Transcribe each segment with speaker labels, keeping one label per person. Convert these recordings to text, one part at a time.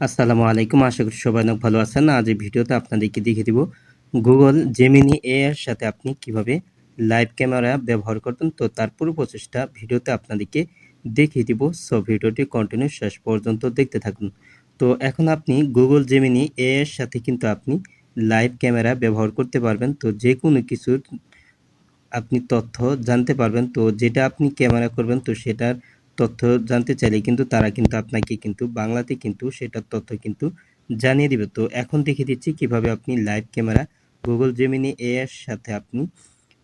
Speaker 1: আসসালামু আলাইকুম। আশা করি সবাই অনেক ভালো আছেন। আজ এই ভিডিওতে আপনাদেরকে দেখিয়ে দিব গুগল জেমিনি এ এর সাথে আপনি কীভাবে লাইভ ক্যামেরা ব্যবহার করতেন। তো তার পুরো প্রচেষ্টা ভিডিওতে আপনাদেরকে দেখিয়ে দিব। সো ভিডিওটি কন্টিনিউ শেষ পর্যন্ত দেখতে থাকুন। তো এখন আপনি গুগল জেমিনি এ এর সাথে কিন্তু আপনি লাইভ ক্যামেরা ব্যবহার করতে পারবেন। তো যে কোনো কিছুর আপনি তথ্য জানতে পারবেন। তো যেটা আপনি ক্যামেরা করবেন, তো সেটার তথ্য জানতে চাইলে কিন্তু তারা কিন্তু আপনাকে কিন্তু বাংলাতে কিন্তু সেটার তথ্য কিন্তু জানিয়ে দিবে। তো এখন দেখে দিচ্ছি কীভাবে আপনি লাইভ ক্যামেরা গুগল জেমিনি এর সাথে আপনি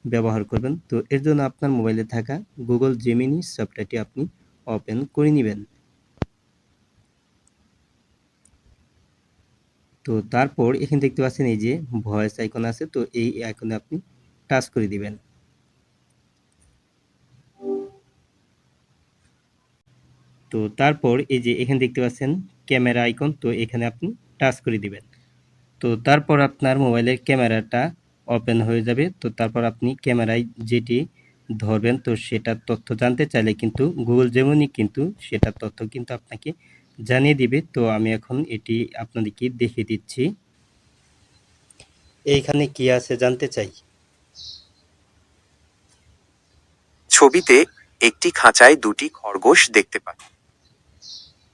Speaker 1: ব্যবহার করবেন। তো এর জন্য আপনার মোবাইলে থাকা গুগল জেমিনি সফটওয়্যারটি আপনি ওপেন করে নেবেন। তো তারপর এখানে দেখতে পাচ্ছেন এই যে ভয়েস আইকন আছে, তো এই আইকনে আপনি টাচ করে দিবেন। তো তারপর এই যে এখানে দেখতে পাচ্ছেন ক্যামেরা আইকন, তো এখানে আপনি টাচ করে দিবেন। তো তারপর আপনার মোবাইলের ক্যামেরাটা ওপেন হয়ে যাবে। তো তারপর আপনি ক্যামেরায় যেটি ধরবেন, তো সেটার তথ্য জানতে চাইলে কিন্তু গুগল যেমনই কিন্তু সেটার তথ্য কিন্তু আপনাকে জানিয়ে দিবে। তো আমি এখন এটি আপনাদেরকে দেখিয়ে দিচ্ছি। এইখানে কি আছে জানতে চাই?
Speaker 2: ছবিতে একটি খাঁচায় দুটি খরগোশ দেখতে পাই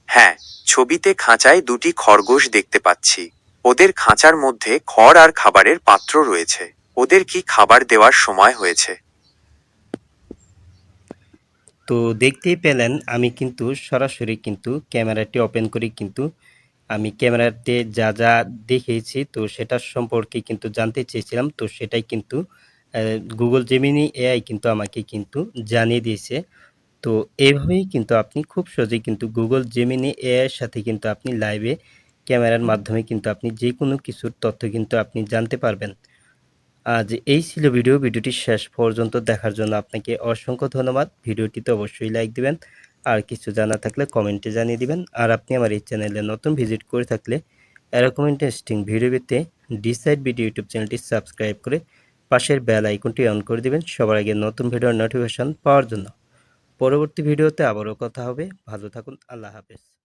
Speaker 2: হ্যাঁ ছবিতে খাঁচায় দুটি খরগোশ দেখতে পাচ্ছি। ওদের খাঁচার মধ্যে খড় আর খাবারের পাত্র রয়েছে। ওদের কি খাবার দেওয়ার সময় হয়েছে?
Speaker 1: তো দেখতেই পেলেন, আমি কিন্তু সরাসরি কিন্তু ক্যামেরাটি ওপেন করি কিন্তু আমি ক্যামেরাতে যা যা দেখিয়েছি তো সেটার সম্পর্কে কিন্তু জানতে চেয়েছিলাম, তো সেটাই কিন্তু গুগল জেমিনি এআই কিন্তু আমাকে কিন্তু জানিয়ে দিয়েছে। তো এইভাবেই কিন্তু আপনি খুব সহজেই কিন্তু গুগল জেমিনি এআইয়ের সাথে কিন্তু আপনি লাইভে ক্যামেরার মাধ্যমে কিন্তু আপনি যে কোনো কিছুর তথ্য কিন্তু আপনি জানতে পারবেন। আজ এই ছিল ভিডিও ভিডিওটি শেষ পর্যন্ত দেখার জন্য আপনাকে অসংখ্য ধন্যবাদ। ভিডিওটিতে অবশ্যই লাইক দিবেন। আর কিছু জানা থাকলে কমেন্টে জানিয়ে দিবেন। আর আপনি আমার এই চ্যানেলে নতুন ভিজিট করে থাকলে এরকম ইন্টারেস্টিং ভিডিও পেতে ডিসাইড ভিডিও ইউটিউব চ্যানেলটি সাবস্ক্রাইব করে পাশের বেল আইকনটি অন করে দিবেন। সবার আগে নতুন ভিডিওর নোটিফিকেশন পাওয়ার জন্য। পরবর্তী ভিডিওতে আবারও কথা হবে। ভালো থাকুন আল্লাহ হাফেজ।